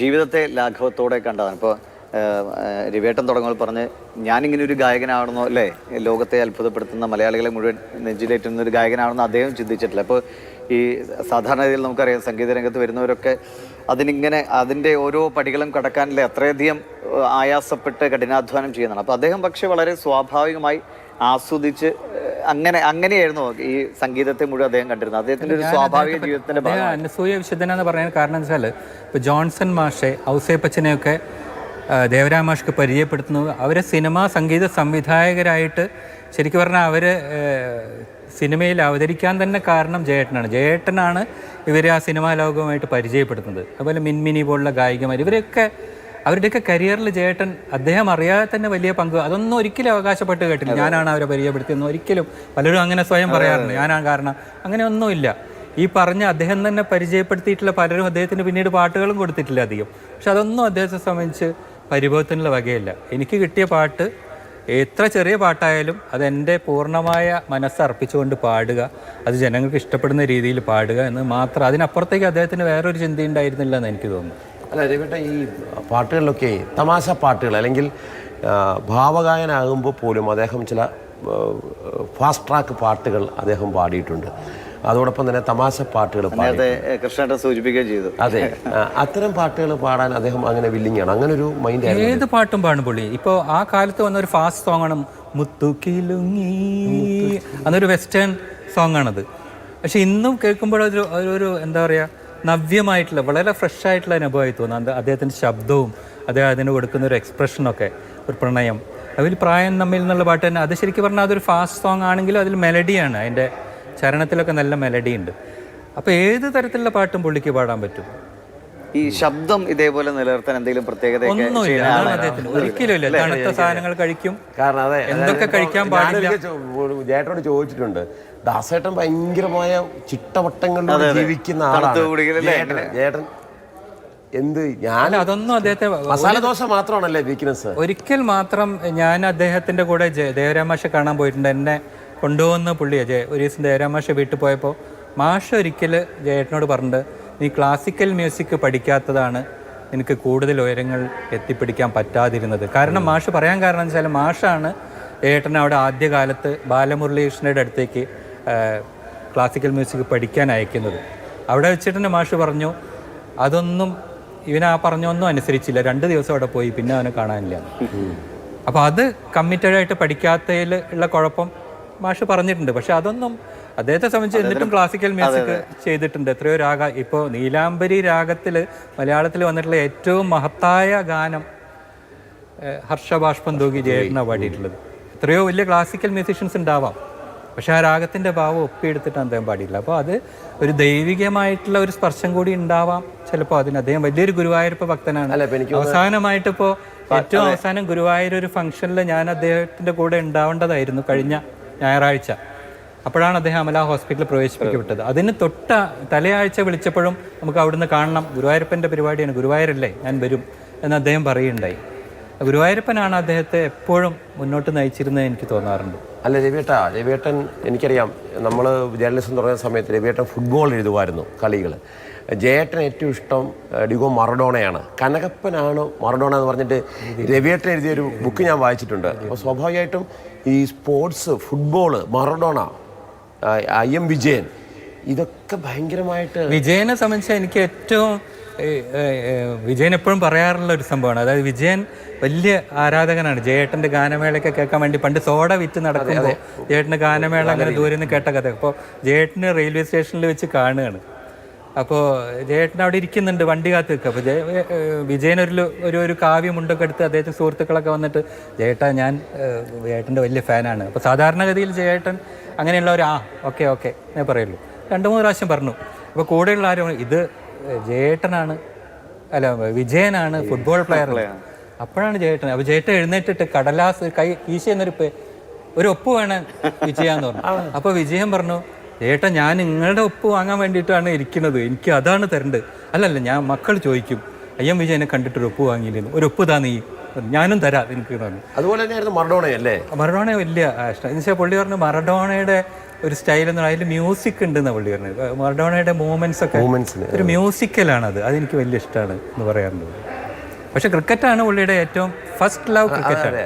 ജീവിതത്തെ ലാഘവത്തോടെ കണ്ടതാണ്. ഇപ്പോൾ രവിയേട്ടൻ തുടങ്ങുമ്പോൾ പറഞ്ഞ് ഞാനിങ്ങനെ ഒരു ഗായകനാണെന്നോ അല്ലേ? ലോകത്തെ അത്ഭുതപ്പെടുത്തുന്ന മലയാളികളെ മുഴുവൻ നെഞ്ചിലേറ്റുന്ന ഒരു ഗായകനാണെന്ന് അദ്ദേഹം ചിന്തിച്ചിട്ടില്ല. അപ്പോൾ ഈ സാധാരണ രീതിയിൽ നമുക്കറിയാം സംഗീത രംഗത്ത് വരുന്നവരൊക്കെ അതിനിങ്ങനെ അതിന്റെ ഓരോ പടികളും കടക്കാനല്ലേ അത്രയധികം ആയാസപ്പെട്ട് കഠിനാധ്വാനം ചെയ്യുന്നതാണ്. അപ്പോൾ അദ്ദേഹം പക്ഷേ വളരെ സ്വാഭാവികമായി ആസ്വദിച്ച് അങ്ങനെ അങ്ങനെയായിരുന്നു ഈ സംഗീതത്തെ മുഴുവൻ അദ്ദേഹം കണ്ടിരുന്നത്. അദ്ദേഹത്തിന്റെ ഒരു സ്വാഭാവിക ജീവിതത്തിന്റെ ഭാഗം അനസൂയ വിശുദ്ധനെന്ന് പറയാൻ കാരണം എന്ന് വെച്ചാൽ ഇപ്പോൾ ജോൺസൺ മാഷെ ഔസേപ്പച്ചനെയൊക്കെ ദേവരാം മാഷ്ക്ക് പരിചയപ്പെടുത്തുന്നത് അവരെ സിനിമാ സംഗീത സംവിധായകരായിട്ട് ശരിക്കും പറഞ്ഞാൽ അവർ സിനിമയിൽ അവതരിക്കാൻ തന്നെ കാരണം ജയേട്ടനാണ്. ജയേട്ടനാണ് ഇവരെ ആ സിനിമാ ലോകവുമായിട്ട് പരിചയപ്പെടുത്തുന്നത്. അതുപോലെ മിൻമിനി പോലുള്ള ഗായികമാർ ഇവരൊക്കെ അവരുടെയൊക്കെ കരിയറിൽ ജയേട്ടൻ അദ്ദേഹം അറിയാതെ തന്നെ വലിയ പങ്ക്. അതൊന്നും ഒരിക്കലും അവകാശപ്പെട്ട് കേട്ടില്ല ഞാനാണ് അവരെ പരിചയപ്പെടുത്തിയെന്ന് ഒരിക്കലും പലരും അങ്ങനെ സ്വയം പറയാറുണ്ട് ഞാനാണ് കാരണം അങ്ങനെ ഒന്നുമില്ല ഈ പറഞ്ഞ അദ്ദേഹം തന്നെ പരിചയപ്പെടുത്തിയിട്ടുള്ള പലരും അദ്ദേഹത്തിന് പിന്നീട് പാട്ടുകളും കൊടുത്തിട്ടില്ല അധികം. പക്ഷെ അതൊന്നും അദ്ദേഹത്തെ സംബന്ധിച്ച് പരിഭവത്തിനുള്ള വകയില്ല. എനിക്ക് കിട്ടിയ പാട്ട് എത്ര ചെറിയ പാട്ടായാലും അത് എന്റെ പൂർണമായ മനസ്സർപ്പിച്ചുകൊണ്ട് പാടുക അത് ജനങ്ങൾക്ക് ഇഷ്ടപ്പെടുന്ന രീതിയിൽ പാടുക എന്ന് മാത്രം. അതിനപ്പുറത്തേക്ക് അദ്ദേഹത്തിന് വേറൊരു ചിന്തയുണ്ടായിരുന്നില്ല എന്ന് എനിക്ക് തോന്നുന്നു. അല്ല രവിട്ട ഈ പാട്ടുകളിലൊക്കെ തമാശ പാട്ടുകൾ അല്ലെങ്കിൽ ഭാവഗായനാകുമ്പോൾ പോലും അദ്ദേഹം ചില ഫാസ്റ്റ് ട്രാക്ക് പാട്ടുകൾ അദ്ദേഹം പാടിയിട്ടുണ്ട്. അതോടൊപ്പം തന്നെ തമാശ പാട്ടുകൾ കൃഷ്ണേട്ടൻ സൂചിപ്പിക്കുകയും ചെയ്തു. അതെ അത്തരം പാട്ടുകൾ പാടാൻ അദ്ദേഹം അങ്ങനെ വില്ലിങ്ങാണ് അങ്ങനെ ഒരു മൈൻഡ് ആയിരുന്നു ഏത് പാട്ടും പാടും പുള്ളി? ഇപ്പോൾ ആ കാലത്ത് വന്ന ഒരു ഫാസ്റ്റ് സോങ് ആണ് മുത്തുക്കിലുങ്ങി അതൊരു വെസ്റ്റേൺ സോങ് ആണത്. പക്ഷെ ഇന്നും കേൾക്കുമ്പോഴൊരു ഒരു എന്താ പറയുക നവ്യമായിട്ടുള്ള വളരെ ഫ്രഷ് ആയിട്ടുള്ള അനുഭവമായി തോന്നുന്നു. അത് അദ്ദേഹത്തിന്റെ ശബ്ദവും അദ്ദേഹം അതിന് കൊടുക്കുന്ന ഒരു എക്സ്പ്രഷനൊക്കെ ഒരു പ്രണയം. അതിൽ പ്രായം തമ്മിൽ എന്നുള്ള പാട്ട് തന്നെ അത് ശരിക്കും പറഞ്ഞാൽ അതൊരു ഫാസ്റ്റ് സോങ് ആണെങ്കിലും അതിൽ മെലഡിയാണ് അതിന്റെ ചരണത്തിലൊക്കെ നല്ല മെലഡി ഉണ്ട്. അപ്പോൾ ഏത് തരത്തിലുള്ള പാട്ടും പുള്ളിക്ക് പാടാൻ പറ്റും? ഈ ശബ്ദം ഇതേപോലെ നിലനിർത്താൻ എന്തെങ്കിലും പ്രത്യേകത ഒന്നുമില്ല. അതാണ്. അദ്ദേഹത്തിന്. ഒരിക്കലും ഇല്ല. തണുത്ത സാധനങ്ങൾ കഴിക്കും. കാരണം അതെ എന്തൊക്കെ കഴിക്കാൻ പാടില്ല. ജേട്ടനോട് ചോദിച്ചിട്ടുണ്ട്. ദാസേട്ടൻ ഭയങ്കരമായ ചിട്ടവട്ടങ്ങളിലൂടെ ജീവിക്കുന്ന ആളാണ്. ജേട്ടൻ ജേട്ടൻ. എന്ത്? ഞാൻ അല്ല അതൊന്നും അദ്ദേഹത്തെ മസാല ദോശ മാത്രമാണല്ലേ വീക്ക്നെസ് ഒരിക്കൽ മാത്രം ഞാൻ അദ്ദേഹത്തിന്റെ കൂടെ ജയ- ദേവരാമാഷ കാണാൻ പോയിട്ടുണ്ട്. എന്നെ കൊണ്ടുപോകുന്ന പുള്ളിയാണ് ജയ ഒരു ദിവസം ദേവരാമാഷ വീട്ടിൽ പോയപ്പോൾ മാഷ ഒരിക്കൽ ജയേട്ടനോട് പറഞ്ഞിട്ട് നീ ക്ലാസിക്കൽ മ്യൂസിക് പഠിക്കാത്തതാണ് എനിക്ക് കൂടുതൽ ഉയരങ്ങൾ എത്തിപ്പിടിക്കാൻ പറ്റാതിരുന്നത്. കാരണം മാഷ് പറയാൻ കാരണം എന്ന് വെച്ചാൽ മാഷാണ് ഏട്ടൻ അവിടെ ആദ്യകാലത്ത് ബാലമുരളീകൃഷ്ണയുടെ അടുത്തേക്ക് ക്ലാസിക്കൽ മ്യൂസിക് പഠിക്കാൻ അയക്കുന്നത്. അവിടെ വെച്ചിട്ട് തന്നെ മാഷ് പറഞ്ഞു അതൊന്നും ഇവനാ പറഞ്ഞൊന്നും അനുസരിച്ചില്ല. രണ്ട് ദിവസം അവിടെ പോയി പിന്നെ അവനെ കാണാനില്ല. അപ്പോൾ അത് കമ്മിറ്റഡായിട്ട് പഠിക്കാത്തതിൽ ഉള്ള കുഴപ്പം മാഷ് പറഞ്ഞിട്ടുണ്ട്. പക്ഷെ അതൊന്നും അദ്ദേഹത്തെ സംബന്ധിച്ച് എന്നിട്ടും ക്ലാസിക്കൽ മ്യൂസിക് ചെയ്തിട്ടുണ്ട്. എത്രയോ രാഗ ഇപ്പോൾ നീലാംബരി രാഗത്തിൽ മലയാളത്തിൽ വന്നിട്ടുള്ള ഏറ്റവും മഹത്തായ ഗാനം ഹർഷബാഷ്പം തൂകി ജയേട്ടനാണ് പാടിയിട്ടുള്ളത്. എത്രയോ വലിയ ക്ലാസിക്കൽ മ്യൂസീഷ്യൻസ് ഉണ്ടാവാം. പക്ഷേ ആ രാഗത്തിന്റെ ഭാവം ഒപ്പിയെടുത്തിട്ട് അദ്ദേഹം പാടിയില്ല അപ്പോൾ അത് ഒരു ദൈവികമായിട്ടുള്ള ഒരു സ്പർശം കൂടി ഉണ്ടാവാം. ചിലപ്പോൾ അതിന് അദ്ദേഹം വലിയൊരു ഗുരുവായൂരപ്പ ഭക്തനാണ്. അവസാനമായിട്ടിപ്പോൾ അവസാനമായിട്ട് ഇപ്പോൾ ഏറ്റവും അവസാനം ഗുരുവായൂർ ഒരു ഫംഗ്ഷനിൽ ഞാൻ അദ്ദേഹത്തിന്റെ കൂടെ ഉണ്ടാവേണ്ടതായിരുന്നു കഴിഞ്ഞ ഞായറാഴ്ച. അപ്പോഴാണ് അദ്ദേഹം അമല ഹോസ്പിറ്റലിൽ പ്രവേശിപ്പിക്കപ്പെട്ടത്. അതിന് തൊട്ട തലയാഴ്ച വിളിച്ചപ്പോഴും നമുക്ക് അവിടുന്ന് കാണണം. ഗുരുവായൂരപ്പന്റെ പരിപാടിയാണ്. ഗുരുവായൂരല്ലേ? ഞാൻ വരും എന്ന് അദ്ദേഹം പറയുണ്ടായി ഗുരുവായൂരപ്പനാണ് അദ്ദേഹത്തെ എപ്പോഴും മുന്നോട്ട് നയിച്ചിരുന്നത് എനിക്ക് തോന്നാറുണ്ട്. അല്ല രവിയേട്ടാ രവിയേട്ടൻ എനിക്കറിയാം. നമ്മൾ ജേർണലിസം തുടങ്ങിയ സമയത്ത് രവിയേട്ടൻ ഫുട്ബോൾ എഴുതുമായിരുന്നു കളികൾ ജയേട്ടൻ ഏറ്റവും ഇഷ്ടം ഡിഗോ മറഡോണയാണ്. കനകപ്പനാണ് മറഡോണ എന്ന് പറഞ്ഞിട്ട് രവിയേട്ടൻ എഴുതിയ ഒരു ബുക്ക് ഞാൻ വായിച്ചിട്ടുണ്ട്. അപ്പോൾ സ്വാഭാവികമായിട്ടും ഈ sports football Maradona I M Vijayan. ഇതൊക്കെ ഭയങ്കരമായിട്ട് വിജയനെ സംബന്ധിച്ച് എനിക്ക് ഏറ്റവും വിജയൻ എപ്പോഴും പറയാറുള്ള ഒരു സംഭവമാണ്. അതായത് വിജയൻ വലിയ ആരാധകനാണ്. ജയേട്ടന്റെ ഗാനമേളയൊക്കെ കേൾക്കാൻ വേണ്ടി പണ്ട് സോഡ വിറ്റ് നടക്കുമ്പോൾ ജയേട്ടന്റെ ഗാനമേള അങ്ങനെ ദൂരെ നിന്ന് കേട്ട കഥ. അപ്പോൾ ജയേട്ടന് റെയിൽവേ സ്റ്റേഷനിൽ വെച്ച് കാണുകയാണ്. അപ്പോൾ ജയേട്ടൻ അവിടെ ഇരിക്കുന്നുണ്ട് വണ്ടി കാത്ത് നിൽക്കുക അപ്പോൾ ജയ വിജയൻ ഒരു ഒരു ഒരു കാവ്യമുണ്ടൊക്കെ എടുത്ത് അദ്ദേഹത്തിന് സുഹൃത്തുക്കളൊക്കെ വന്നിട്ട് ജയേട്ട ഞാൻ ജയേട്ടന്റെ വലിയ ഫാനാണ്. അപ്പോൾ സാധാരണഗതിയിൽ ജയേട്ടൻ അങ്ങനെയുള്ള ഒരു ആ ഓക്കെ ഓക്കെ ഞാൻ പറയുള്ളൂ. രണ്ട് മൂന്ന് പ്രാവശ്യം പറഞ്ഞു. അപ്പോൾ കൂടെയുള്ള ആരും ഇത് ജയേട്ടനാണ് അല്ല വിജയനാണ് ഫുട്ബോൾ പ്ലെയർ അപ്പോഴാണ് ജയേട്ടൻ അപ്പോൾ ജയേട്ടൻ എഴുന്നേറ്റിട്ട് കടലാസ് കൈ കീശ എന്നൊരു ഒരു ഒപ്പ് വേണം വിജയ എന്ന് പറഞ്ഞു. അപ്പോൾ വിജയൻ പറഞ്ഞു ചേട്ടാ ഞാൻ നിങ്ങളുടെ ഒപ്പ് വാങ്ങാൻ വേണ്ടിയിട്ടാണ് ഇരിക്കുന്നത്. എനിക്ക് അതാണ് തരേണ്ടത്. അല്ലല്ല ഞാൻ മക്കൾ ചോദിക്കും. അയ്യം വിജയനെ കണ്ടിട്ടൊരു ഒപ്പ് വാങ്ങിയിരുന്നു ഒരു ഒപ്പ് താ നീ. ഞാനും തരാം എനിക്ക് പറഞ്ഞു. അതുപോലെ തന്നെയായിരുന്നു മറഡോണയല്ലേ? മറഡോണ വലിയ ഇഷ്ടം. എന്ന് വെച്ചാൽ പുള്ളി പറഞ്ഞു മറഡോണയുടെ ഒരു സ്റ്റൈൽ എന്ന് പറഞ്ഞാൽ അതിൽ മ്യൂസിക് ഉണ്ട് എന്നാണ് പുള്ളി പറഞ്ഞത്. മറഡോണയുടെ മൂവ്മെന്റ്സ് ഒക്കെ ഒരു മ്യൂസിക്കലാണ് അത് അതെനിക്ക് വലിയ ഇഷ്ടമാണ് എന്ന് പറയാറുണ്ട്. പക്ഷെ ക്രിക്കറ്റാണ് പുള്ളിയുടെ ഏറ്റവും ഫസ്റ്റ് ലവ് ക്രിക്കറ്റാണ്